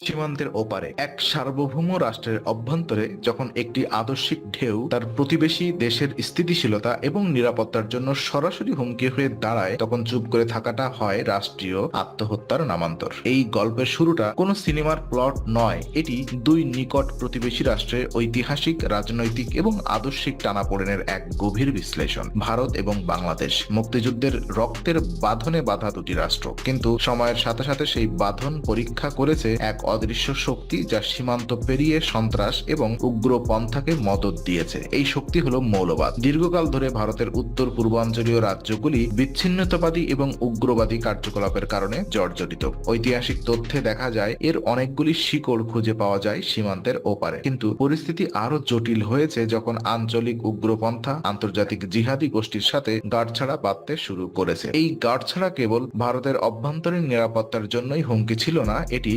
সীমান্তের ওপারে, এক সার্বভৌম রাষ্ট্রের অভ্যন্তরে যখন একটি আদর্শিক ঢেউ তার প্রতিবেশী দেশের স্থিতিশীলতা এবং নিরাপত্তার জন্য সরাসরি হুমকি হয়ে দাঁড়ায়, তখন চুপ করে থাকাটা হয় রাষ্ট্রীয় আত্মহত্যার নামান্তর। এই গল্পের শুরুটা কোনো সিনেমার প্লট নয়, এটি দুই নিকট প্রতিবেশী রাষ্ট্রের ঐতিহাসিক, রাজনৈতিক এবং আদর্শিক টানাপোড়েনের এক গভীর বিশ্লেষণ, ভারত এবং বাংলাদেশ। মুক্তিযুদ্ধের রক্তের বাঁধনে বাঁধা দুটি রাষ্ট্র। কিন্তু সময়ের সাথে সাথে সেই বাঁধন পরীক্ষা করেছে এক অদৃশ্য শক্তি যা সীমান্ত পেরিয়ে সন্ত্রাস এবং উগ্র পন্থাকে মদত দিয়েছে। এই শক্তি হলো মৌলবাদ। দীর্ঘকাল ধরে ভারতের উত্তর পূর্বাঞ্চলীয় রাজ্যগুলি বিচ্ছিন্নতাবাদী এবং উগ্রবাদী কার্যকলাপের কারণে জর্জরিত। ঐতিহাসিক তথ্যে দেখা যায়, এর অনেকগুলি শিকড় খুঁজে পাওয়া যায় সীমান্তের ওপারে। কিন্তু পরিস্থিতি আরও জটিল হয়েছে যখন আঞ্চলিক উগ্রপন্থা আন্তর্জাতিক জিহাদি গোষ্ঠীর সাথে গাঁটছাড়া বাঁধতে শুরু করেছে। এই গাঁটছাড়া কেবল ভারতের অভ্যন্তরীণ নিরাপত্তার জন্যই হুমকি ছিল না, এটি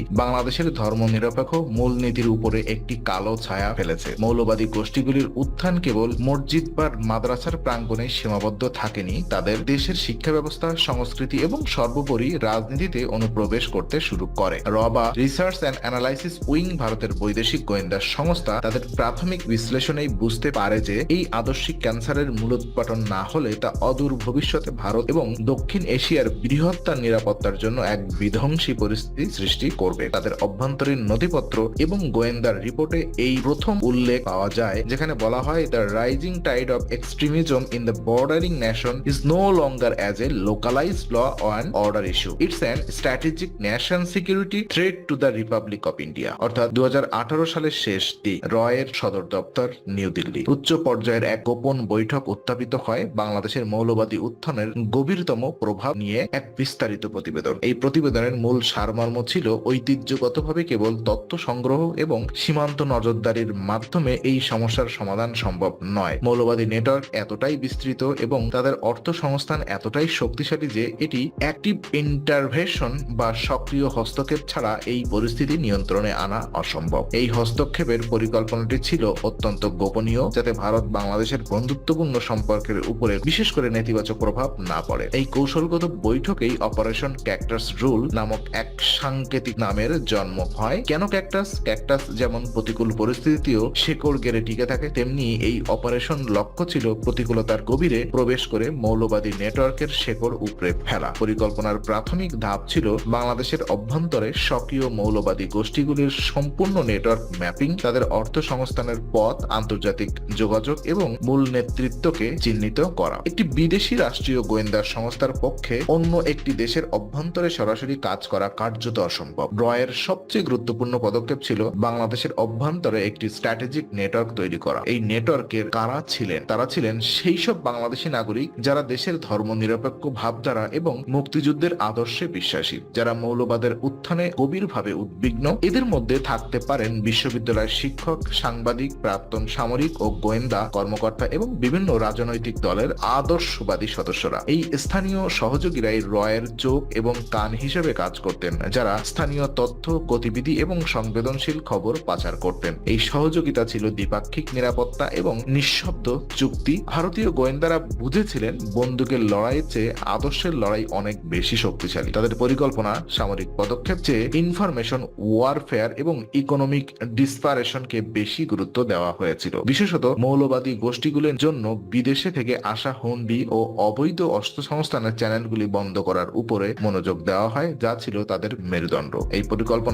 বাংলাদেশের ধর্মনিরপেক্ষ মূলনীতির উপরে একটি কালো ছায়া ফেলেছে। মৌলবাদী গোষ্ঠীগুলির উত্থান কেবল মসজিদ বা মাদ্রাসার প্রাঙ্গণে সীমাবদ্ধ থাকেনি, তাদের দেশের শিক্ষা ব্যবস্থা সংস্কৃতি এবং সর্বোপরি রাজনীতিতে অনুপ্রবেশ করতে শুরু করে। রবা রিসার্চ অ্যান্ড অ্যানালাইসিস উইং ভারতের বৈদেশিক গোয়েন্দা সংস্থা তাদের প্রাথমিক বিশ্লেষণেই বুঝতে পারে যে এই আদর্শিক ক্যান্সারের মূলোৎপাটন না হলে তা অদূর ভবিষ্যতে ভারত এবং দক্ষিণ এশিয়ার বৃহত্তর নিরাপত্তার জন্য এক বিধ্বংসী পরিস্থিতি সৃষ্টি করবে। তাদের অভ্যন্তরীণ নথিপত্র এবং গোয়েন্দার রিপোর্টে এই প্রথম উল্লেখ পাওয়া যায়, যেখানে বলা হয় the rising tide of extremism in the bordering nation is no longer as a localised law and order issue it's an strategic nation security threat to the republic of India অর্থাৎ দু হাজার আঠারো সালের শেষ দিক, রয়ের সদর দপ্তর, নিউ দিল্লি। উচ্চ পর্যায়ের এক গোপন বৈঠক উত্থাপিত হয় বাংলাদেশের মৌলবাদী উত্থানের গভীরতম প্রভাব নিয়ে এক বিস্তারিত প্রতিবেদন। এই প্রতিবেদনের মূল সারমর্ম ছিল ঐতিহ্যগতভাবে কেবল তথ্য সংগ্রহ এবং সীমান্ত নজরদারির মাধ্যমে এই সমস্যার সমাধান সম্ভব নয়। মৌলবাদী নেটওয়ার্ক এতটাই বিস্তৃত এবং তাদের অর্থ সংস্থান এতটাই শক্তিশালী যে এটি অ্যাক্টিভ ইন্টারভেশন বা সক্রিয় হস্তক্ষেপ ছাড়া এই পরিস্থিতি নিয়ন্ত্রণে আনা অসম্ভব। এই হস্তক্ষেপের পরিকল্পনাটি ছিল অত্যন্ত গোপনীয়, যাতে ভারত বাংলাদেশের বন্ধুত্বপূর্ণ সম্পর্কের উপরে বিশেষ করে নেতিবাচক প্রভাব না পড়ে। এই কৌশলগত বৈঠকেই অপারেশন ক্যাক্টাস রুল নামক এক সাংকেতিক নামের জন্ম হয়। কেন ক্যাকটাস? ক্যাকটাস যেমন প্রতিকূল পরিস্থিতিতেও শেকড় গেড়ে টিকে থাকে, তেমনি এই অপারেশন লক্ষ্য ছিল প্রতিকূলতার গভীরে প্রবেশ করে মৌলবাদী নেটওয়ার্কের শেকড় উপড়ে ফেলা। পরিকল্পনার প্রাথমিক ধাপ ছিল বাংলাদেশের অভ্যন্তরে সক্রিয় মৌলবাদী গোষ্ঠীগুলির সম্পূর্ণ নেটওয়ার্ক ম্যাপিং, তাদের অর্থ সংস্থানের পথ, আন্তর্জাতিক যোগাযোগ এবং মূল নেতৃত্বকে চিহ্নিত করা। একটি বিদেশি রাষ্ট্রীয় গোয়েন্দা সংস্থার পক্ষে অন্য একটি দেশের অভ্যন্তরে সরাসরি কাজ করা কার্যত অসম্ভব। রয়ের সবচেয়ে গুরুত্বপূর্ণ পদক্ষেপ ছিল বাংলাদেশের অভ্যন্তরে একটি স্ট্র্যাটেজিক নেটওয়ার্ক তৈরি করা। এই নেটওয়ার্কের কারা ছিলেন? তারা ছিলেন সেই সব বাংলাদেশি নাগরিক যারা দেশের ধর্মনিরপেক্ষ ভাবধারা এবং মুক্তিযুদ্ধের আদর্শে বিশ্বাসী, যারা মৌলবাদের উত্থানে গভীরভাবে উদ্বিগ্ন। এদের মধ্যে থাকতে পারেন বিশ্ববিদ্যালয়ের শিক্ষক, সাংবাদিক, প্রাক্তন সামরিক ও গোয়েন্দা, কর্মকর্তা এবং বিভিন্ন রাজনৈতিক দলের আদর্শবাদী সদস্যরা। এই স্থানীয় সহযোগীরাই রয়ের চোখ এবং কান হিসেবে কাজ করতেন, যারা স্থানীয় তথ্য গতিবিধি এবং সংবেদনশীল খবর পাচার করতেন। এই সহযোগিতা ছিল দ্বিপাক্ষিক নিরাপত্তা এবং নিঃশব্দ চুক্তি ভারতীয় গোয়েন্দারা বুঝেছিলেন বন্দুকের লড়াইয়ের চেয়ে আদর্শের লড়াই অনেক বেশি শক্তিশালী। তাদের পরিকল্পনা, সামরিক পদক্ষেপ চেয়ে ইনফরমেশন ওয়ারফেয়ার এবং ইকোনমিক ডিসপারেশনকে বেশি গুরুত্ব দেওয়া হয়েছিল। বিশেষত মৌলবাদী গোষ্ঠীগুলির জন্য বিদেশে থেকে আসা হুন্ডি ও অবৈধ অস্ত্র সংস্থানের চ্যানেলগুলি বন্ধ করার উপরে মনোযোগ দেওয়া হয়, যা ছিল তাদের মেরুদণ্ড। এই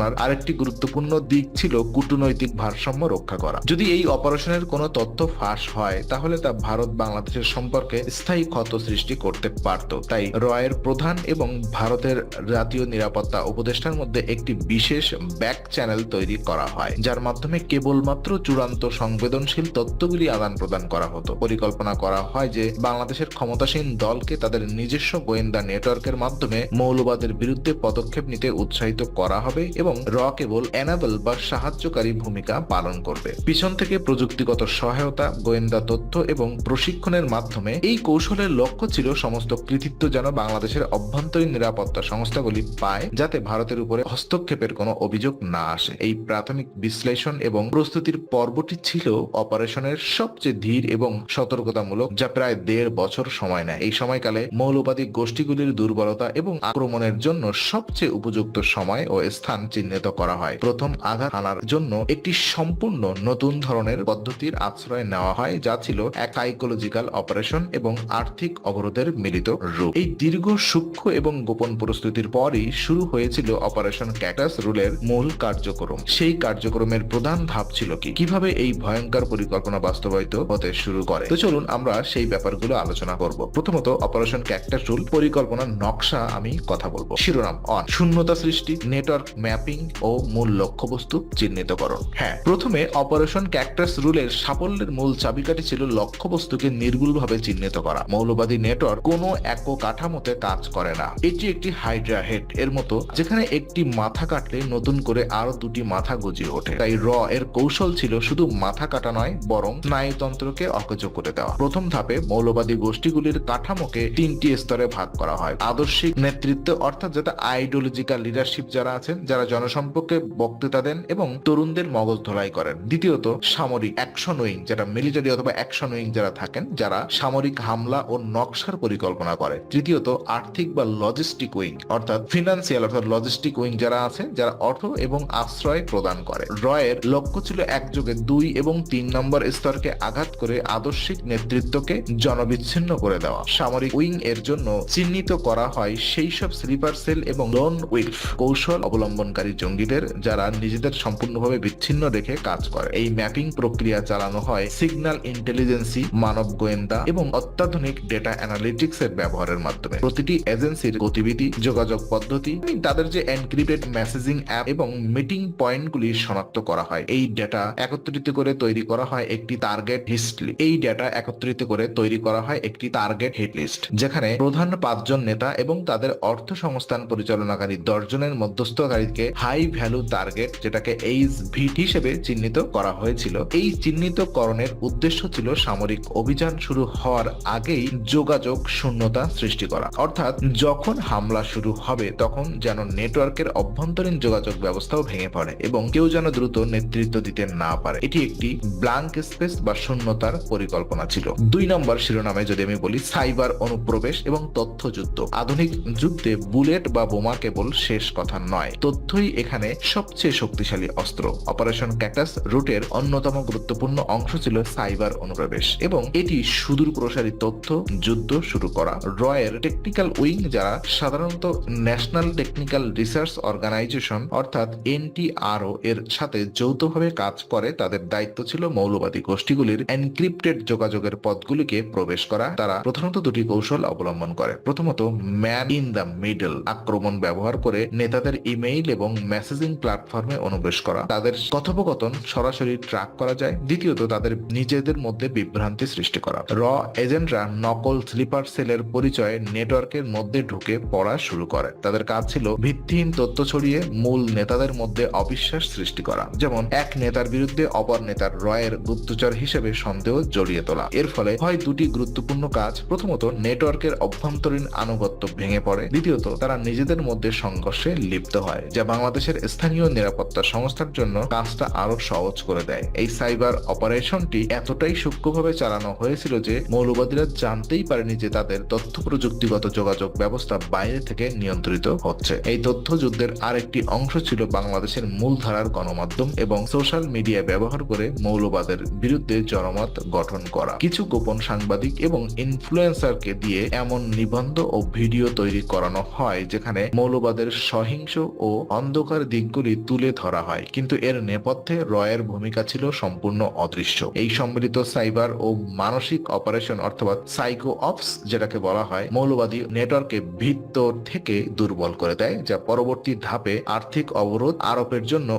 পরিকল্পনার আরেকটি গুরুত্বপূর্ণ দিক ছিল কূটনৈতিক ভারসাম্য রক্ষা করা। যদি এই অপারেশনের কোনো তথ্য ফাঁস হয়, তাহলে তা ভারত বাংলাদেশের সম্পর্কে স্থায়ী ক্ষত সৃষ্টি করতে পারত। তাই রয়ের প্রধান এবং ভারতের জাতীয় নিরাপত্তা উপদেষ্টার মধ্যে একটি বিশেষ ব্যাক চ্যানেল তৈরি করা হয়, যার মাধ্যমে কেবলমাত্র চূড়ান্ত সংবেদনশীল তথ্যগুলি আদান প্রদান করা হতো। পরিকল্পনা করা হয় যে, বাংলাদেশের ক্ষমতাসীন দলকে তাদের নিজস্ব গোয়েন্দা নেটওয়ার্কের মাধ্যমে মৌলবাদের বিরুদ্ধে পদক্ষেপ নিতে উৎসাহিত করা হবে এবং র কেবল এনাবল বা সাহায্যকারী ভূমিকা পালন করবে। পিছন থেকে প্রযুক্তিগত সহায়তা, গোয়েন্দা তথ্য এবং প্রশিক্ষণের মাধ্যমে এই কৌশলের লক্ষ্য ছিল সমস্ত কৃতিত্ব যেন বাংলাদেশের অভ্যন্তরীণ নিরাপত্তা সংস্থাগুলি পায়, যাতে ভারতের উপরে হস্তক্ষেপের কোনো অভিযোগ না আসে। এই প্রাথমিক বিশ্লেষণ এবং প্রস্তুতির পর্বটি ছিল অপারেশনের সবচেয়ে ধীর এবং সতর্কতামূলক, যা প্রায় দেড় বছর সময় নেয়। এই সময়কালে মৌলবাদী গোষ্ঠীগুলির দুর্বলতা এবং আক্রমণের জন্য সবচেয়ে উপযুক্ত সময় ও স্থান চিহ্নিত করা হয়। প্রথম আঘাত হানার জন্য একটি সম্পূর্ণ নতুন ধরনের পদ্ধতির আশ্রয় নেওয়া হয়, যা ছিল এক সাইকোলজিক্যাল অপারেশন এবং আর্থিক অবরোধের মিলিত রূপ। এই দীর্ঘ, সূক্ষ্ম এবং গোপন প্রস্তুতির পরই শুরু হয়েছিল অপারেশন ক্যাটাস রুলের মূল কার্যক্রম। সেই কার্যক্রমের প্রধান ধাপ ছিল কি? কীভাবে এই ভয়ঙ্কর পরিকল্পনা বাস্তবায়িত হতে শুরু করে? তো চলুন আমরা সেই ব্যাপারগুলো আলোচনা করব। প্রথমত অপারেশন ক্যাকটাস রুল পরিকল্পনার নকশা আমি কথা বলব। শিরোনাম, অন। শূন্যতা সৃষ্টি নেটওয়ার্ক ম্যাপিং ও মূল লক্ষ্যবস্তু চিহ্নিতকরণ। হ্যাঁ। প্রথমে অপারেশন ক্যাকটাস রুলের সাফল্যের মূল চাবিকাঠি ছিল লক্ষ্যবস্তুকে নির্ভুলভাবে চিহ্নিত করা। মৌলবাদী নেটওয়ার্ক কোনো একক কাঠামোতে কাজ করে না। এটি একটি হাইড্রা হেড এর মতো যেখানে একটি মাথা কাটলে নতুন করে আরও দুটি মাথা গজিয়ে ওঠে। তাই র এর কৌশল ছিল শুধু মাথা কাটা নয় বরং স্নায়ুতন্ত্রকে অকেজ করে দেওয়া। প্রথম ধাপে মৌলবাদী গোষ্ঠীগুলির কাঠামোকে তিনটি স্তরে ভাগ করা হয়। আদর্শিক নেতৃত্ব অর্থাৎ যাতে আইডিওলজিক্যাল লিডারশিপ যারা আছেন যারা জনসম্পর্কে বক্তৃতা দেন এবং তরুণদের মগজ ধোলাই করেন। দ্বিতীয়ত, সামরিক অ্যাকশন উইং, যেটা মিলিটারি অথবা অ্যাকশন উইং যারা থাকেন, যারা সামরিক হামলা ও নকশার পরিকল্পনা করে। তৃতীয়ত, আর্থিক বা লজিস্টিক উইং, অর্থাৎ ফিনান্সিয়াল অর্থাৎ লজিস্টিক উইং যারা আছে, যারা অর্থ এবং আশ্রয় প্রদান করে। রয়ের লক্ষ্য ছিল একযোগে দুই এবং তিন নম্বর স্তরকে আঘাত করে আদর্শিক নেতৃত্বকে জনবিচ্ছিন্ন করে দেওয়া। সামরিক উইং এর জন্য চিহ্নিত করা হয় সেই সব স্লিপার সেল এবং লোন উইলফ কৌশল অবলম্বনকারী জঙ্গিদের যারা নিজেদের সম্পূর্ণভাবে বিচ্ছিন্ন রেখে কাজ করে। এই ম্যাপিং প্রক্রিয়া চালানো হয় সিগন্যাল ইন্টেলিজেন্সি, মানব গোয়েন্দা এবং অত্যাধুনিক ডেটা অ্যানালিটিক্স এর ব্যবহারের মাধ্যমে। প্রতিটি এজেন্সির গতিবিধি, যোগাযোগ পদ্ধতি তাদের যে এনক্রিপ্টেড মেসেজিং অ্যাপ এবং মিটিং পয়েন্টগুলি শনাক্ত করা হয়। এই ডেটা একত্রিত করে তৈরি করা হয় একটি টার্গেট হিস্টলি এই ডেটা একত্রিত করে তৈরি করা হয় একটি টার্গেট হিট লিস্ট যেখানে প্রধান পাঁচজন নেতা এবং তাদের অর্থ সংস্থান পরিচালনাকারী দশজনের মধ্যস্থকারীকে হাই ভ্যালু টার্গেট, যেটাকে এইচ ভিট হিসেবে চিহ্নিত করা হয়েছিল। এই চিহ্নিতকরণের উদ্দেশ্য ছিল সামরিক অভিযান শুরু হওয়ার আগেই যোগাযোগ শূন্যতা সৃষ্টি করা। অর্থাৎ যখন হামলা শুরু হবে, তখন যেন নেটওয়ার্কের অভ্যন্তরীণ যোগাযোগ ব্যবস্থাও ভেঙে পড়ে এবং কেউ যেন দ্রুত নেতৃত্ব দিতে না পারে। এটি একটি ব্লাঙ্ক স্পেস বা শূন্যতার পরিকল্পনা ছিল। দুই নম্বর শিরোনামে যদি আমি বলি, সাইবার অনুপ্রবেশ এবং তথ্য যুদ্ধ আধুনিক যুদ্ধে বুলেট বা বোমা কেবল শেষ কথা নয়, তথ্যই এখানে সবচেয়ে শক্তিশালী অস্ত্র। অপারেশন ক্যাটাস রুটের অন্যতম গুরুত্বপূর্ণ অংশ ছিল সাইবার অনুপ্রবেশ এবং এটি সুদূর প্রসারী তথ্য যুদ্ধ শুরু করা। রয়ের টেকনিক্যাল উইং যারা সাধারণত ন্যাশনাল টেকনিক্যাল রিসার্চ অর্গানাইজেশন অর্থাৎ এনটিআরও এর সাথে যৌথভাবে কাজ করে, তাদের দায়িত্ব ছিল মৌলবাদী গোষ্ঠীগুলির এনক্রিপ্টেড যোগাযোগের পথগুলিকে প্রবেশ করা। তারা প্রধানত দুটি কৌশল অবলম্বন করে। প্রথমত ম্যান ইন দ্য মিডল আক্রমণ ব্যবহার করে নেতাদের ইমেইল এবং মেসেজিং প্ল্যাটফর্মে অনুপ্রবেশ করা। তাদের কথোপকথন সরাসরি ট্র্যাক করা যায়। দ্বিতীয়ত, তাদের নিজেদের মধ্যে বিভ্রান্তি সৃষ্টি করা। র এজেন্টরা নকল স্লিপার সেলের পরিচয়ে নেটওয়ার্কের মধ্যে ঢুকে পড়া শুরু করে। তাদের কাজ ছিল ভিত্তিহীন তথ্য ছড়িয়ে মূল নেতাদের মধ্যে অবিশ্বাস সৃষ্টি করা। যেমন, এক নেতার বিরুদ্ধে অপর নেতার রয়ের গুপ্তচর হিসেবে সন্দেহ জড়িয়ে তোলা। এর ফলে হয় দুটি গুরুত্বপূর্ণ কাজ। প্রথমত, নেটওয়ার্কের অভ্যন্তরীণ আনুগত্য ভেঙে পড়ে। দ্বিতীয়ত, তারা নিজেদের মধ্যে সংঘর্ষে লিপ্ত হয় যা বাংলাদেশের স্থানীয় নিরাপত্তা সংস্থার জন্য কাজটা আরও সহজ করে দেয়। এই সাইবার অপারেশনটি এতটাই সূক্ষ্মভাবে চালানো হয়েছিল যে মৌলবাদীরা জানতেই পারেনি যে তাদের তথ্য প্রযুক্তিগত যোগাযোগ ব্যবস্থা বাইরে থেকে নিয়ন্ত্রিত হচ্ছে। এই তথ্য যুদ্ধের আরেকটি অংশ ছিল বাংলাদেশের মূলধারার গণমাধ্যম এবং সোশ্যাল মিডিয়া ব্যবহার করে মৌলবাদের বিরুদ্ধে জনমত গঠন করা। কিছু গোপন সাংবাদিক এবং ইনফ্লুয়েন্সারকে দিয়ে এমন নিবন্ধ ও ভিডিও তৈরি করানো হয় যেখানে মৌলবাদের সহিংস ও অন্ধকার দিকগুলি তুলে ধরা হয়, কিন্তু এর নেপথ্যে রয়ের ভূমিকা ছিল সম্পূর্ণ অদৃশ্য। এই সম্মিলিত সাইবার ও মানসিক অপারেশন অর্থাৎ সাইকো অপস, যেটাকে বলা হয়, মৌলবাদী নেটওয়ার্কে ভিত্তর থেকে দুর্বল করে দেয়, যা পরবর্তী ধাপে আর্থিক অবরোধ, আরোপের জন্য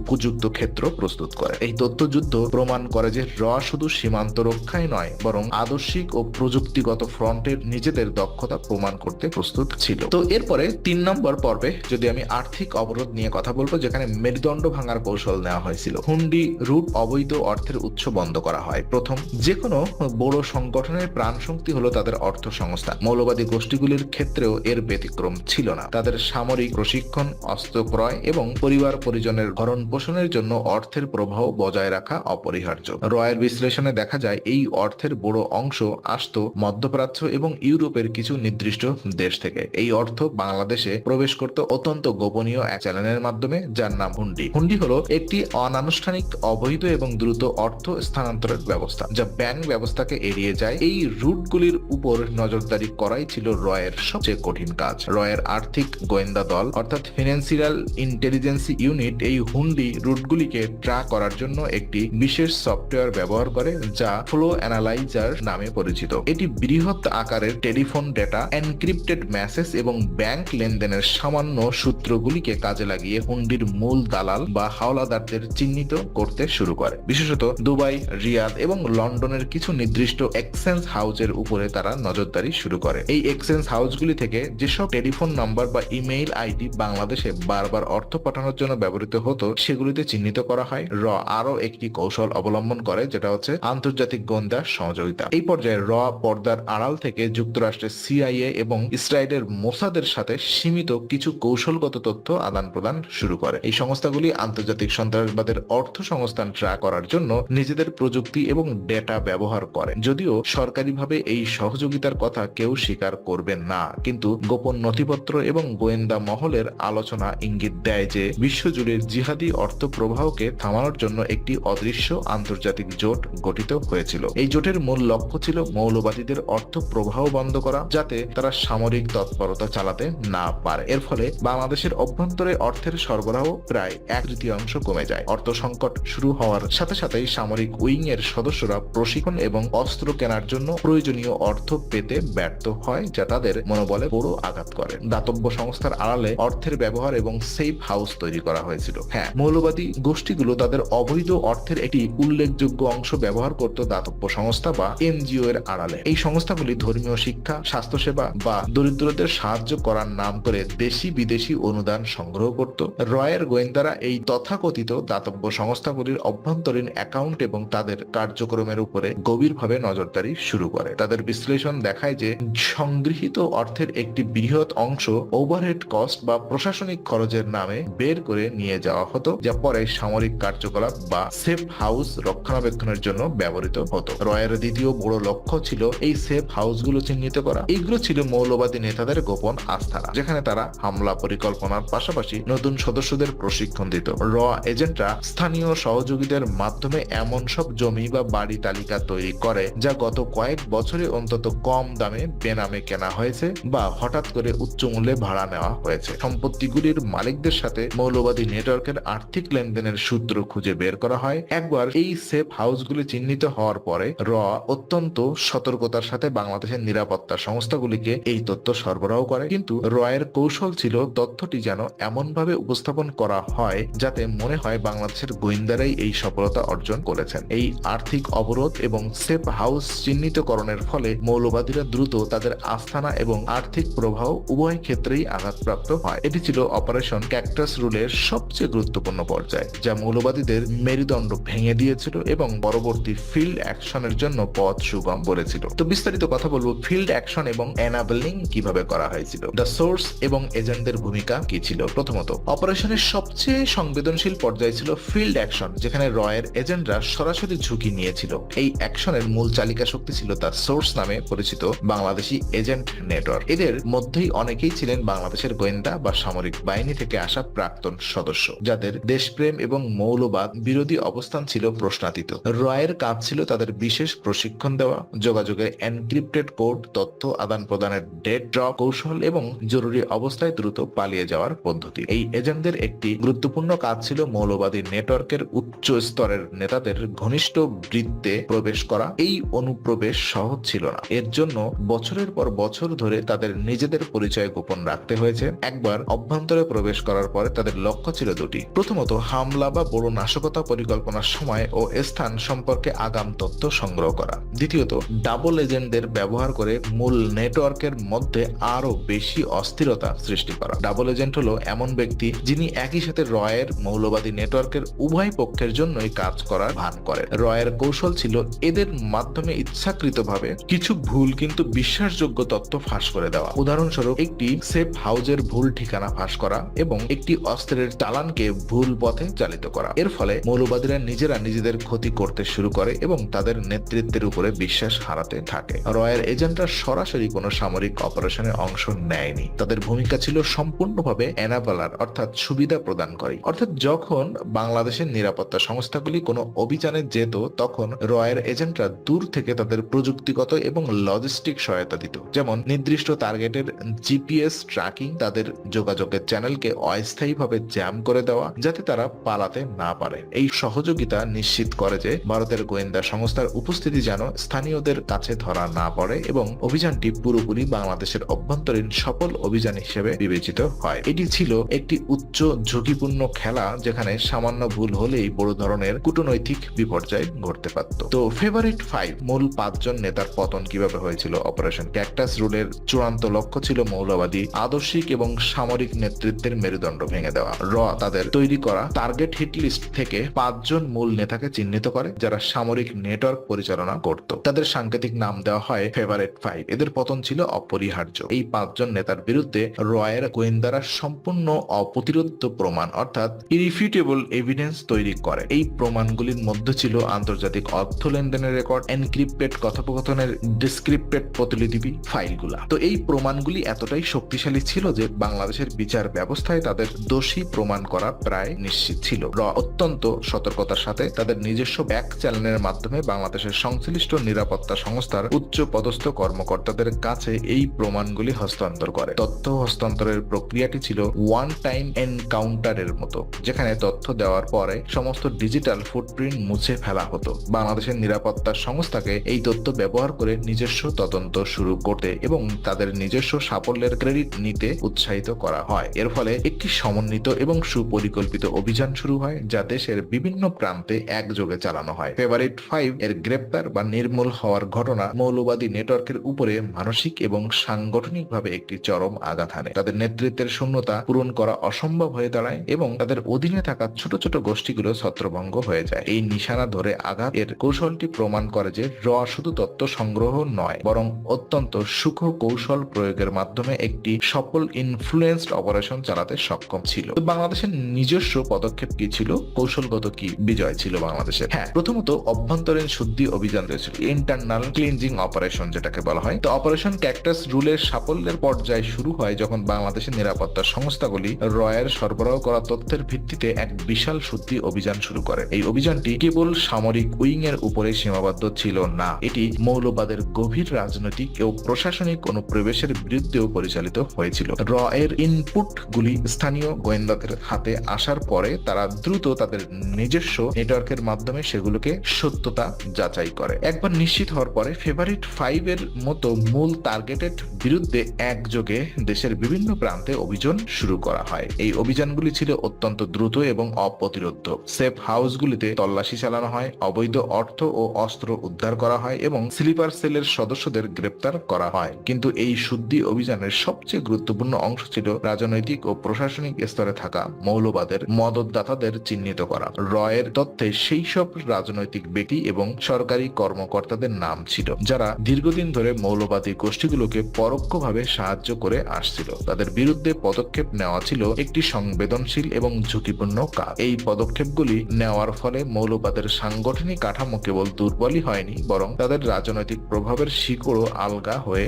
উপযুক্ত ক্ষেত্র প্রস্তুত করে। এই তথ্যযুদ্ধ প্রমাণ করে যে র শুধু সীমান্ত রক্ষাই নয়, বরং আদর্শিক ও প্রযুক্তিগত ফ্রন্টের নিজেদের দক্ষতা প্রমাণ করতে প্রস্তুত ছিল। তো এরপরে তিন নম্বর পর্বে যদি আমি আর্থিক অবরোধ নিয়ে কথা বলব, যেখানে মেরুদণ্ড ভাঙার কৌশল নেওয়া হয়েছিল। হুন্ডি রুট অবৈধ অর্থের উৎস বন্ধ করা হয়। প্রথম যে কোনো বড় সংগঠনের প্রাণ শক্তি হলো তাদের অর্থ সংস্থা মৌলবাদী গোষ্ঠীগুলির ক্ষেত্রেও এর ব্যতিক্রম ছিল না। তাদের সামরিক প্রশিক্ষণ, অস্ত্র ক্রয় এবং পরিবার পরিজনের ভরণ পোষণের জন্য অর্থের প্রবাহ বজায় রাখা অপরিহার্য। রয়ের বিশ্লেষণে দেখা যায়, এই অর্থের বড় অংশ আসতো মধ্যপ্রাচ্য এবং ইউরোপের কিছু নির্দিষ্ট দেশ থেকে। এই অর্থ বাংলাদেশে প্রবেশ করত অত্যন্ত গোপনীয় এক চ্যানেলের মাধ্যমে, যার নাম হুন্ডি হুন্ডি হলো একটি অনানুষ্ঠানিক, অবৈধ এবং দ্রুত অর্থ স্থানান্তরের ব্যবস্থা, যা ব্যাংক ব্যবস্থাকে এড়িয়ে যায়। এই রুটগুলির উপর নজরদারি করাই ছিল রয়ের সবচেয়ে কঠিন কাজ। রয়ের আর্থিক গোয়েন্দা দল, অর্থাৎ ফিনান্সিয়াল ইন্টেলিজেন্সি ইউনিট এই হুন্ডি রুটগুলিকে ট্র্যাক করার জন্য একটি বিশেষ সফটওয়্যার ব্যবহার করে, যা ফ্লো অ্যানালাইজার নামে পরিচিত। এটি বৃহৎ আকারের টেলিফোন ডেটা এনক্রিপ্টেড মেসেজ এবং ব্যাংক লেনদেনের সামান্য সূত্রগুলিকে কাজে লাগিয়ে হুন্ডির মূল দালাল বা হাওলাদারদের চিহ্নিত করতে শুরু করে। বিশেষত দুবাই, রিয়াদ এবং লন্ডনের কিছু নির্দিষ্ট এক্সচেঞ্জ হাউসের উপরে তারা নজরদারি শুরু করে। এই এক্সচেঞ্জ হাউসগুলি থেকে যেসব টেলিফোন নাম্বার বা ইমেইল আইডি বাংলাদেশে বারবার অর্থ পাঠানোর জন্য ব্যবহৃত হতো, সেগুলিতে চিহ্নিত করা হয়। র আরও একটি কৌশল অবলম্বন করে, যেটা হচ্ছে আন্তর্জাতিক গোয়েন্দা সহযোগিতা। এই পর্যায়ে র পর্দার আড়াল থেকে যুক্তরাষ্ট্রের সিআইএ এবং ইসরায়েলের মোসাদের সাথে সীমিত কিছু কৌশলগত তথ্য আদান প্রদান শুরু করে। এই সংস্থাগুলি আন্তর্জাতিক সন্ত্রাসবাদের অর্থ সংস্থান ট্র্যাক করার জন্য নিজেদের প্রযুক্তি এবং ডেটা ব্যবহার করে। যদিও সরকারিভাবে এই সহযোগিতার কথা কেউ স্বীকার করবে না, কিন্তু গোপন নথিপত্র এবং গোয়েন্দা মহলের আলোচনা ইঙ্গিত দেয় যে, বিশ্বজুড়ে জিহাদি অর্থ প্রবাহকে থামানোর জন্য একটি অদৃশ্য আন্তর্জাতিক জোট গঠিত হয়েছিল। এই জোটের মূল লক্ষ্য ছিল মৌলবাদীদের অর্থ প্রবাহ বন্ধ করা, যাতে তারা সামরিক তৎপরতা চালাতে না পারে। এর ফলে বাংলাদেশের অভ্যন্তরে অর্থের সরবরাহ প্রায় এক তৃতীয়াংশ কমে যায়। অর্থ সংকট শুরু হওয়ার সাথে সাথেই সামরিক উইং এর সদস্যরা প্রশিক্ষণ এবং অস্ত্র কেনার জন্য প্রয়োজনীয় অর্থ পেতে ব্যর্থ হয়, যা তাদের মনোবলে বড় আঘাত করে। দাতব্য সংস্থার আড়ালে অর্থের ব্যবহার এবং সেফ হাউস তৈরি করা হয়েছিল। হ্যাঁ মৌলবাদী গোষ্ঠীগুলো তাদের অবৈধ অর্থের একটি উল্লেখযোগ্য অংশ ব্যবহার করত দাতব্য সংস্থা বা এনজিও এর আড়ালে। এই সংস্থাগুলি ধর্মীয় শিক্ষা, স্বাস্থ্যসেবা বা দরিদ্রদের সাহায্য করার নাম করে দেশি বিদেশি অনুদান সংগ্রহ করত। রয়ের গোয়েন্দারা এই তথাকথিত দাতব্য সংস্থাগুলির অভ্যন্তরীণ অ্যাকাউন্ট এবং তাদের কার্যক্রমের উপরে গভীরভাবে নজরদারি শুরু করে। তাদের বিশ্লেষণ দেখায় যে সংগৃহীত অর্থের একটি বৃহৎ অংশ ওভারহেড কস্ট বা প্রশাসনিক খরচের নামে বের করে নিয়ে যাওয়া হতো, যা পরে সামরিক কার্যকলাপ বা সেফ হাউস রক্ষণাবেক্ষণের জন্য ব্যবহৃত হতো। রয়ের দ্বিতীয় বড় লক্ষ্য ছিল এই সেফ হাউসগুলো চিহ্নিত করা। এগুলো ছিল মৌলবাদী নেতাদের গোপন আস্থানা যেখানে তারা হামলা পরিকল্পনার পাশাপাশি নতুন সদস্যদের প্রশিক্ষণ দিত। র এজেন্টরা স্থানীয় সহযোগীদের মাধ্যমে এমন সব জমি বা বাড়ি তালিকা তৈরি করে, যা গত কয়েক বছরে অন্তত কম দামে বেনামে কেনা হয়েছে বা হঠাৎ করে উচ্চ মূল্যে ভাড়া নেওয়া হয়েছে। সম্পত্তিগুলির মালিকদের সাথে মৌলবাদী নেটওয়ার্কের আর্থিক লেনদেনের সূত্র খুঁজে বের করা হয়। একবার এই সেফ হাউসগুলি চিহ্নিত হওয়ার পরে, র অত্যন্ত সতর্কতার সাথে বাংলাদেশের নিরাপত্তা সংস্থাগুলিকে এই তথ্য সরবরাহ করে। কিন্তু রয়ের কৌশল ছিল তথ্যটি যেন এমনভাবে উপস্থাপন করা হয় যাতে মনে হয় বাংলাদেশের গোয়েন্দারাই এই সফলতা অর্জন করেছেন। এই আর্থিক অবরোধ এবং সেফ হাউস চিহ্নিতকরণের ফলে মৌলবাদীরা দ্রুত তাদের আস্থানা এবং আর্থিক প্রবাহ উভয় ক্ষেত্রেই আঘাতপ্রাপ্ত হয়। এটি ছিল অপারেশন ক্যাকটাস রুলের সবচেয়ে গুরুত্বপূর্ণ পর্যায়, যা মৌলবাদীদের মেরুদণ্ড ভেঙে দিয়েছিল এবং পরবর্তী ফিল্ড অ্যাকশনের জন্য পথ সুগম করেছিল তো বিস্তারিত কথা বলব, ফিল্ড অ্যাকশন এবং এনাবেলিং কীভাবে করা হয়েছিল? দ্য সোর্স এবং এজেন্টদের ভূমিকা কি ছিল? প্রথমত, অপারেশনের সবচেয়ে সংবেদনশীল পর্যায়ে ছিল ফিল্ড অ্যাকশন, যেখানে রয়ের এজেন্টরা সরাসরি ঝুঁকি নিয়েছিল। এই অ্যাকশনের মূল চালিকা শক্তি ছিল তার সোর্স নামে পরিচিত বাংলাদেশি এজেন্ট নেটওয়ার্ক। এদের মধ্যেই অনেকেই ছিলেন বাংলাদেশের গোয়েন্দা বা সামরিক বাহিনী থেকে আসা প্রাক্তন সদস্য, যাদের দেশপ্রেম এবং মৌলবাদ বিরোধী অবস্থান ছিল প্রশ্নাতীত। রয়ের কাজ ছিল তাদের বিশেষ প্রশিক্ষণ দেওয়া, যোগাযোগের এনক্রিপ্টেড কোড, তথ্য আদান প্রদানের ডেট ড্র কৌশল এবং জরুরি অবস্থায় দ্রুত পালিয়ে যাওয়ার পদ্ধতি। এই এজেন্টদের একটি গুরুত্বপূর্ণ কাজ ছিল মৌলবাদী নেটওয়ার্কের উচ্চ স্তরের নেতাদের ঘনিষ্ঠ বৃত্তে প্রবেশ করা। এই অনুপ্রবেশ সহজ ছিল না। এর জন্য বছরের পর বছর ধরে তাদের নিজেদের পরিচয় গোপন রাখতে হয়েছে। একবার অভ্যন্তরে প্রবেশ করার পরে তাদের লক্ষ্য ছিল দুটি। প্রথমত, হামলা বা বড় নাশকতা পরিকল্পনার সময় ও স্থান সম্পর্কে আগাম তথ্য সংগ্রহ করা। দ্বিতীয়ত, ডাবল এজেন্টদের ব্যবহার করে মূল নেটওয়ার্কের মধ্যে আরও বেশি অস্থিরতা সৃষ্টি করা। ডাবল এজেন্ট হলো এমন ব্যক্তি যিনি একই সাথে রয়ের মৌলবাদী নেটওয়ার্কের উভয় পক্ষের জন্যই কাজ করার ভান করেন। রয়ের কৌশল ছিল এদের মাধ্যমে ইচ্ছাকৃতভাবে কিছু ভুল কিন্তু বিশ্বাসযোগ্য তথ্য ফাঁস করে দেওয়া। উদাহরণস্বরূপ, একটি সেফ হাউজের ভুল ঠিকানা ফাঁস করা এবং একটি অস্ত্রের চালানকে ভুল পথে চালিত করা। এর ফলে মৌলবাদীরা নিজেরা নিজেদের ক্ষতি করতে শুরু করে এবং তাদের নেতৃত্বের উপরে বিশ্বাস হারাতে থাকে। রয়ের এজেন্টরা সরাসরি কোনো সামরিক অপারেশনে অংশ নেয়নি। তাদের ভূমিকা ছিল সম্পূর্ণভাবে ট্রাভেলার অর্থাৎ সুবিধা প্রদানকারী অর্থাৎ যখন বাংলাদেশের নিরাপত্তা সংস্থাগুলি কোনো অভিযানে যেত, তখন রয়ের এজেন্টরা দূর থেকে তাদের প্রযুক্তিগত এবং লজিস্টিক সহায়তা দিত। যেমন নির্দিষ্ট টার্গেটের জিপিএস ট্র্যাকিং তাদের যোগাযোগের চ্যানেলকে অস্থায়ীভাবে জ্যাম করে দেওয়া, যাতে তারা পালাতে না পারে। এই সহযোগিতা নিশ্চিত করে যে ভারতের গোয়েন্দা সংস্থার উপস্থিতি যেন স্থানীয়দের কাছে ধরা না পড়ে এবং অভিযানটি পুরোপুরি বাংলাদেশের অভ্যন্তরীণ সফল অভিযান হিসেবে বিবেচিত হয়। এটি ছিল একটি উচ্চ ঝুঁকিপূর্ণ খেলা যেখানে সামান্য ভুল হলেই বড় ধরনের কূটনৈতিক বিপর্যয় ঘটতে পারত। তো ফেভারিট ফাইভ মূল পাঁচজন নেতার পতন কীভাবে হয়েছিল? অপারেশন ক্যাকটাস রুলের চূড়ান্ত লক্ষ্য ছিল মৌলবাদী, আদর্শিক এবং সামরিক নেতৃত্বের মেরুদণ্ড ভেঙে দেওয়া। র, তাদের তৈরি করা টার্গেট হিট লিস্ট থেকে পাঁচজন মূল নেতাকে চিহ্নিত করে, যারা সামরিক নেটওয়ার্ক পরিচালনা করত। তাদের সাংকেতিক নাম দেওয়া হয় ফেভারেট ফাইভ এদের পতন ছিল অপরিহার্য। এই পাঁচজন নেতার বিরুদ্ধে রয়ের গোয়েন্দারা সম্পূর্ণ অপ্রতিরোধ্য প্রমাণ, অর্থাৎ ইরিফিউটেবল এভিডেন্স তৈরি করে। এই প্রমাণগুলির মধ্যে ছিল আন্তর্জাতিক অর্থ লেনদেনের রেকর্ড এনক্রিপ্টেড কথোপকথনের ডিসক্রিপ্টেড প্রতিলিপি ফাইলগুলা। তো এই প্রমাণগুলি এতটাই শক্তিশালী ছিল যে বাংলাদেশের বিচার ব্যবস্থায় তাদের দোষী প্রমাণ করা প্রায় নিশ্চিত ছিল। অত্যন্ত সতর্কতার সাথে তাদের নিজস্ব ব্যাক চ্যানেলের মাধ্যমে বাংলাদেশের সংশ্লিষ্ট নিরাপত্তা সংস্থার উচ্চ পদস্থ কর্মকর্তাদের কাছে এই প্রমাণগুলি হস্তান্তর করে। তথ্য হস্তান্তরের প্রক্রিয়াটি ছিল ওয়ান টাইম এনকাউন্টারের মতো, যেখানে তথ্য দেওয়ার পরে সমস্ত ডিজিটাল ফুটপ্রিন্ট মুছে ফেলা হতো। বাংলাদেশের নিরাপত্তা সংস্থাকে এই তথ্য ব্যবহার করে নিজস্ব তদন্ত শুরু করতে এবং তাদের নিজস্ব সাফল্যের ক্রেডিট নিতে উৎসাহিত করা হয়। এর ফলে একটি সমন্বিত এবং সুপরিকল্পিত অভিযান শুরু হয়, যা দেশের বিভিন্ন প্রান্তে একযোগে চালানো হয়। ফেভারিট ফাইভ এর গ্রেপ্তার বা নির্মূল হওয়ার ঘটনা মৌলবাদী নেটওয়ার্কের উপরে মানসিক এবং সাংগঠনিকভাবে একটি চরম আঘাত হানে। তাদের নেতৃত্বের শূন্যতা পূরণ করা অসম্ভব হয়ে দাঁড়ায় এবং তাদের অধীনে থাকা ছোট ছোট গোষ্ঠীগুলো ছত্রভঙ্গ হয়ে যায়। এই নিশানা ধরে আঘাত এর কৌশলটি প্রমাণ করে যে র শুধু তথ্য সংগ্রহ নয়, বরং অত্যন্ত সুখ কৌশল প্রয়োগের মাধ্যমে একটি সফল ইনফ্লুয়েন্সড অপারেশন চালাতে সক্ষম ছিল। বাংলাদেশের নিজস্ব পদক্ষেপ কি ছিল? কৌশলগত কি বিজয় ছিল বাংলাদেশের? হ্যাঁ প্রথমত অভ্যন্তরীণ শুদ্ধি অভিযান রয়েছিল ইন্টারনাল ক্লিনজিং অপারেশন যেটাকে বলা হয়। তো অপারেশন ক্যাকটাস রুলের সাফল্যের পর্যায়ে শুরু হয় যখন বাংলাদেশের নিরাপত্তা সংস্থাগুলি রয়ের সরবরাহ করা তথ্যের ভিত্তিতে এক বিশাল শুদ্ধি অভিযান শুরু করে। এই অভিযানটি কেবল সামরিক উইং এর উপরে সীমাবদ্ধ ছিল না, এটি মৌলবাদের গভীর রাজনৈতিক ও প্রশাসনিক অনুপ্রবেশের বিরুদ্ধেও পরিচালিত হয়েছিল। র এর ইনপুট গুলি স্থানীয় গোয়েন্দাদের হাতে আসার পরে তারা দ্রুত তাদের নিজস্ব নেটওয়ার্কের মাধ্যমে সেগুলোকে সত্যতা যাচাই করে। একবার নিশ্চিত হওয়ার পরে ফেভারিট ফাইভ এর মতো মূল টার্গেটের বিরুদ্ধে একযোগে দেশের বিভিন্ন প্রান্তে অভিযান শুরু করা হয়। এই অভিযানগুলি ছিল অত্যন্ত দ্রুত এবং অপ্রতিরোধ্য। সেফ হাউসগুলিতে তল্লাশি চালানো হয়, অবৈধ অর্থ ও অস্ত্র উদ্ধার করা হয় এবং স্লিপার সেলের সদস্যদের গ্রেপ্তার করা হয়। কিন্তু এই শুদ্ধি অভিযানের সবচেয়ে গুরুত্বপূর্ণ অংশ ছিল রাজনৈতিক ও প্রশাসনিক স্তরে থাকা মৌলবাদের মদতদাতাদের চিহ্নিত করা। রয়ের তথ্যে সেই সব রাজনৈতিক ব্যক্তি এবং সরকারি কর্মকর্তাদের নাম ছিল, যারা দীর্ঘদিন ধরে মৌলবাদী গোষ্ঠীগুলোকে পরোক্ষভাবে সাহায্য করে আসছিল। তাদের বিরুদ্ধে পদক্ষেপ নেওয়া ছিল একটি সংবেদনশীল এবং ঝুঁকিপূর্ণ কাজ। এই পদক্ষেপগুলি নেওয়ার ফলে মৌলবাদের সাংগঠনিক কাঠামো কেবল দুর্বলই হয়নি, বরং তাদের রাজনৈতিক প্রভাবের শিকড়ও আলগা হয়ে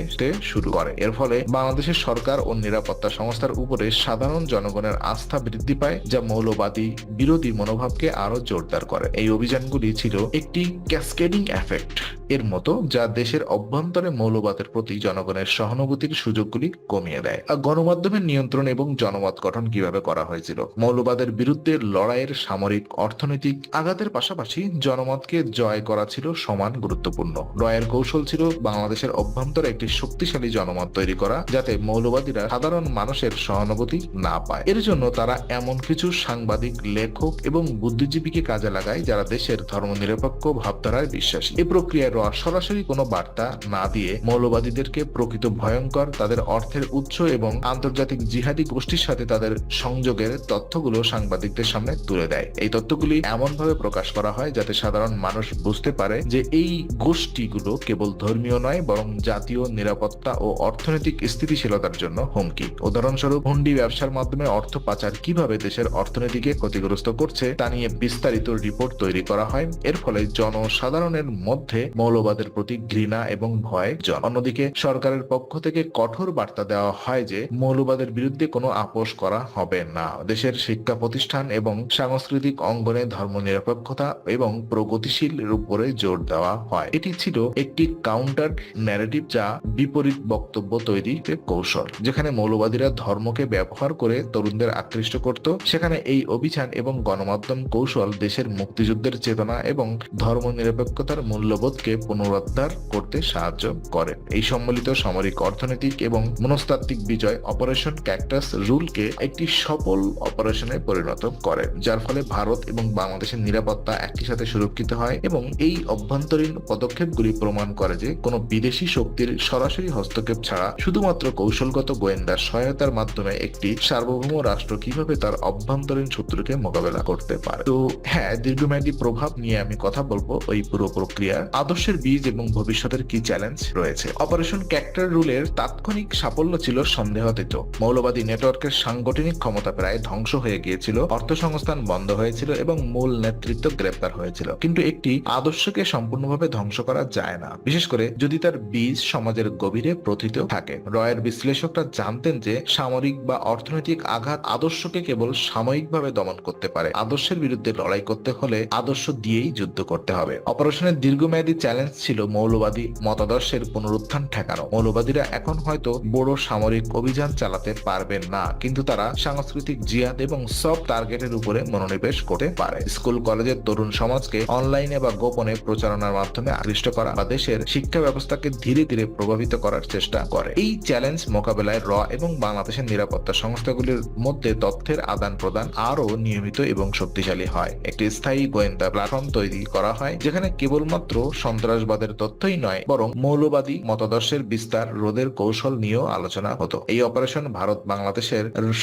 শুরু করে। এর ফলে বাংলাদেশের সরকার ও নিরাপত্তা সংস্থার উপরে সাধারণ জনগণের আস্থা বৃদ্ধি পায়, যা মৌলবাদী বিরোধী মনোভাবকে আরও জোরদার করে। এই অভিযানগুলি ছিল একটি ক্যাসকেডিং এফেক্ট এর মতো, যা দেশের অভ্যন্তরে মৌলবাদের প্রতি জনগণের সহানুভূতির সুযোগগুলি কমিয়ে দেয়। গণমাধ্যমের নিয়ন্ত্রণ এবং জনমত গঠন কীভাবে করা হয়েছিল? মৌলবাদের বিরুদ্ধে লড়াইয়ের সামরিক অর্থনৈতিক আঘাতের পাশাপাশি জনমতকে জয় করা ছিল সমান গুরুত্বপূর্ণ। রয়ের কৌশল ছিল বাংলাদেশের অভ্যন্তরে একটি শক্তিশালী জনমত তৈরি করা, যাতে মৌলবাদীরা সাধারণ মানুষের সহানুভূতি না পায়। এর জন্য তারা এমন কিছু সাংবাদিক, লেখক এবং বুদ্ধিজীবীকে কাজে লাগায়, যারা দেশের ধর্মনিরপেক্ষ ভাবধারায় বিশ্বাসী। এ প্রক্রিয়ায় র সরাসরি কোনো বার্তা না দিয়ে মৌলবাদীদেরকে প্রকৃত ভয়ঙ্কর, তাদের অর্থের উৎস এবং আন্তর্জাতিক জিহাদি গোষ্ঠীর সাথে তাদের সংযোগের তথ্যগুলো সাংবাদিকদের সামনে তুলে দেয়। এই তথ্যগুলি এমনভাবে প্রকাশ করা হয় যাতে সাধারণ মানুষ বুঝতে পারে যে এই গোষ্ঠীগুলো কেবল ধর্মীয় নয়, বরং জাতীয় নিরাপত্তা ও অর্থনৈতিক স্থিতিশীলতার জন্য হুমকি। উদাহরণস্বরূপ, হুন্ডি ব্যবসার মাধ্যমে অর্থ পাচার কীভাবে দেশের অর্থনীতিকে ক্ষতিগ্রস্ত করছে তা নিয়ে বিস্তারিত রিপোর্ট তৈরি করা হয়। এর ফলে জনসাধারণের মধ্যে মৌলবাদের প্রতি ঘৃণা এবং ভয় অন্যদিকে, সরকারের পক্ষ থেকে কঠোর বার্তা দেওয়া হয় যে, মৌলবাদের বিরুদ্ধে কোনো আপোষ করা হবে না। দেশের শিক্ষা প্রতিষ্ঠান এবং সাংস্কৃতিক অঙ্গনে ধর্মনিরপেক্ষতা এবং প্রগতিশীল উপরে জোর দেওয়া হয়। এটি ছিল একটি কাউন্টার ন্যারেটিভ যা বিপরীত বক্তব্য তৈরিতে কৌশল, যেখানে মৌলবাদীরা ধর্মকে ব্যবহার করে তরুণদের আকৃষ্ট করত। সেখানে এই অভিযান এবং গণমাধ্যম কৌশল দেশের মুক্তিযুদ্ধের চেতনা এবং ধর্মনিরপেক্ষতার মূল্যবোধকে পুনরুদ্ধার করতে সাহায্য করে। এই সম্মিলিত সামরিক, অর্থনৈতিক এবং মনস্তাত্ত্বিক বিজয় অপারেশন ক্যাক্টাস ক্যাকটাস রুলকে একটি সফল অপারেশনে পরিণত করে যার ফলে ভারত এবং বাংলাদেশের নিরাপত্তা একই সাথে সুরক্ষিত হয় এবং এই অভ্যন্তরীণ পদক্ষেপগুলি প্রমাণ করে যে কোনো বিদেশি শক্তির সরাসরি হস্তক্ষেপ ছাড়া শুধুমাত্র কৌশলগত গোয়েন্দা সহায়তার মাধ্যমে একটি সার্বভৌম রাষ্ট্র কীভাবে তার অভ্যন্তরীণ শত্রুকে মোকাবেলা করতে পারে। তো হ্যাঁ দীর্ঘমেয়াদী প্রভাব নিয়ে আমি কথা বলব ওই পুরো প্রক্রিয়ার। আদর্শের বীজ এবং ভবিষ্যতের কি চ্যালেঞ্জ রয়েছে? অপারেশন ক্যাক্টর রুলের তাৎক্ষণিক সাফল্য ছিল সন্দেহাতীত। মৌলবাদী নেটওয়ার্কের সাংগঠনিক ক্ষমতা প্রায় ধ্বংস হয়ে গিয়েছিল অর্থ সংস্থান বন্ধ হয়েছিল এবং মূল নেতৃত্ব গ্রেপ্তার হয়েছিল। কিন্তু একটি আদর্শকে সম্পূর্ণভাবে ধ্বংস করা যায় না। বিশেষ করে যদি তার বীজ সমাজের গভীরে প্রথিত থাকে। রয়ের বিশ্লেষকরা জানতেন যে সামরিক বা অর্থনৈতিক আঘাত আদর্শকে কেবল সাময়িকভাবে দমন করতে পারে। আদর্শের বিরুদ্ধে লড়াই করতে হলে আদর্শ দিয়েই যুদ্ধ করতে হবে। অপারেশনের দীর্ঘমেয়াদী চ্যালেঞ্জ ছিল মৌলবাদী মতাদর্শের পুনরুত্থান ঠেকানো। মৌলবাদীরা এখন হয়তো বড় সামরিক অভিযান চালাতে পারবেন না। কিন্তু তারা সাংস্কৃতিক জিয়াদ এবং সব টার্গেটের উপরে মনোনিবেশ করতে পারে। স্কুল, কলেজের তরুণ সমাজকে অনলাইনে বা গোপনে প্রচারণার মাধ্যমে আকৃষ্ট করা বা দেশের শিক্ষা ব্যবস্থাকে ধীরে ধীরে প্রভাবিত করার চেষ্টা করে। এই চ্যালেঞ্জ মোকাবেলায় র এবং বাংলাদেশের নিরাপত্তা সংস্থাগুলির মধ্যে তথ্যের আদান প্রদান আরও নিয়মিত এবং শক্তিশালী হয়। একটি স্থায়ী গোয়েন্দা প্ল্যাটফর্ম তৈরি করা হয়, যেখানে কেবলমাত্র সন্ত্রাসবাদের তথ্যই নয়, বরং মৌলবাদী মতাদর্শের বিস্তার, রোধের কৌশল নিয়েও আলোচনা হতো। এই অপারেশন ভারত বাংলাদেশের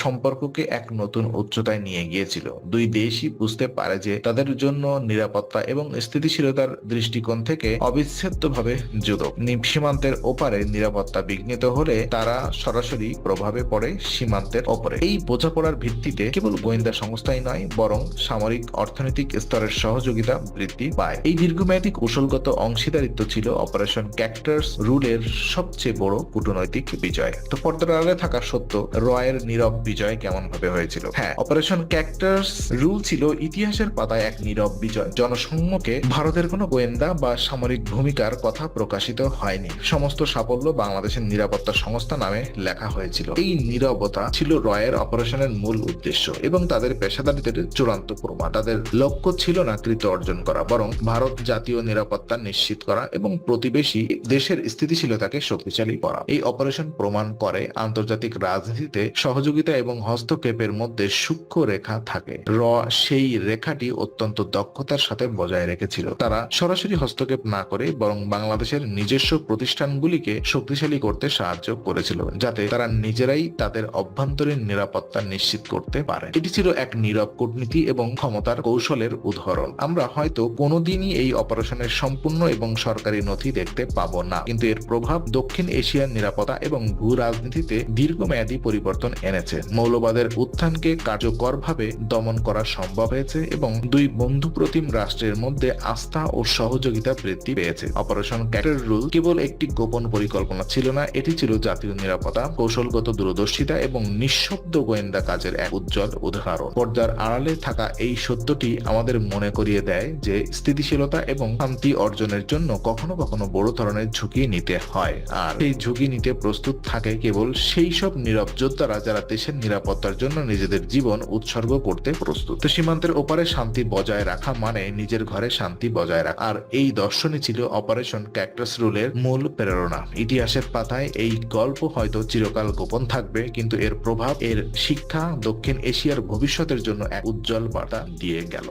সম্পর্ককে এক নতুন উচ্চতায় নিয়ে গিয়েছিল। দুই দেশই বুঝতে পারে যে তাদের জন্য নিরাপত্তা এবং স্থিতিশীলতার দৃষ্টিকোণ থেকে অবিচ্ছেদ্যভাবে যুদক সীমান্তের ওপারে নিরাপত্তা বিঘ্নিত হলে তারা সরাসরি প্রভাবে পড়ে সীমান্তের ওপরে। এই বোঝাপড়ার ভিত্তিতে কেবল গোয়েন্দা সংস্থাই নয়, বরং সামরিক অর্থনৈতিক স্তরের সহযোগিতা বৃদ্ধি পায়। এই দীর্ঘমেয়াদী কৌশলগত অংশীদারিত্ব ছিল অপারেশন ক্যাক্টার্স রুলের সবচেয়ে বড় কূটনৈতিক বিজয়। তো পর্দার আড়ালে থাকা সত্য রয়ের নীরব বিজয় কেমন ভাবে হয়েছিল? হ্যাঁ অপারেশন ক্যাক্টার্স রুল ছিল ইতিহাসের পাতায় এক নীরব বিজয়। জনসম্মুখে ভারতের কোনো গোয়েন্দা বা সামরিক ভূমিকার কথা প্রকাশিত হয়নি। সমস্ত সাফল্য বাংলাদেশের নিরাপত্তা সংস্থা নামে লেখা হয়েছিল। এই নীরবতা ছিল রয়ের অপারেশনের মূল উদ্দেশ্য এবং তাদের পেশাদারিত্বের চূড়ান্ত প্রমাণ। তাদের লক্ষ্য ছিল না কৃত অর্জন করা, বরং ভারত জাতীয় নিরাপত্তা নিশ্চিত করা এবং প্রতিবেশী দেশের স্থিতিশীলতাকে শক্তিশালী করা। এই অপারেশন প্রমাণ করে আন্তর্জাতিক রাজনীতিতে সহযোগিতা এবং হস্তক্ষেপের মধ্যে সূক্ষ্ম রেখা থাকে। র সেই রেখাটি অত্যন্ত দক্ষতার সাথে বজায় রেখেছিল। তারা সরাসরি হস্তক্ষেপ না করে বরং বাংলাদেশের নিজস্ব প্রতিষ্ঠানগুলিকে শক্তিশালী করতে সাহায্য করেছিল, যাতে তারা নিজেরাই তাদের অভ্যন্তরীণ নিরাপত্তা নিশ্চিত করতে পারে। এটি ছিল এক নীরব কূটনীতি এবং ক্ষমতার কৌশলের উদাহরণ। আমরা হয়তো কোনোদিনই এই অপারেশনের সম্পূর্ণ এবং সরকারি নথি দেখতে পাবো না, কিন্তু এর প্রভাব দক্ষিণ এশিয়ার নিরাপত্তা এবং ভূ রাজনীতিতে দীর্ঘমেয়াদী পরিবর্তন এনেছে। মৌলবাদের উত্থানকে কার্যকরভাবে দমন করা সম্ভব হয়েছে এবং দুই বন্ধুপ্রতিম রাষ্ট্রের মধ্যে আস্থা ও সহযোগিতা বৃদ্ধি পেয়েছে। অপারেশন ক্যাটের রুল কেবল একটি গোপন পরিকল্পনা ছিল না, এটি ছিল জাতীয় নিরাপত্তা, কৌশলগত দূরদর্শিতা এবং নিঃশব্দ গোয়েন্দা কাজের এক উজ্জ্বল উদাহরণ। পর্দার আড়ালে থাকা এই সত্যটি আমাদের মনে করিয়ে দেয় যে স্থিতিশীলতা এবং শান্তি অর্জনের জন্য কখনো কখনো বড় ধরনের ঝুঁকি নিতে হয়। আর এই ঝুঁকি নিতে প্রস্তুত থাকে কেবল সেই সব নীরব যোদ্ধারা যারা দেশের নিরাপত্তার জন্য নিজেদের জীবন উৎসর্গ করতে প্রস্তুত। তো সীমান্তের ওপারে শান্তি বজায় রাখা মানে নিজের ঘরে শান্তি বজায় রাখা। আর এই দর্শনই ছিল অপারেশন ক্যাক্টাস রুলের মূল প্রেরণা। ইতিহাসের পাতায় এই গল্প হয়তো চিরকাল গোপন থাকবে, কিন্তু এর প্রভাব, এর শিক্ষা দক্ষিণ এশিয়ার ভবিষ্যতের জন্য এক উজ্জ্বল বার্তা দিয়ে গেল।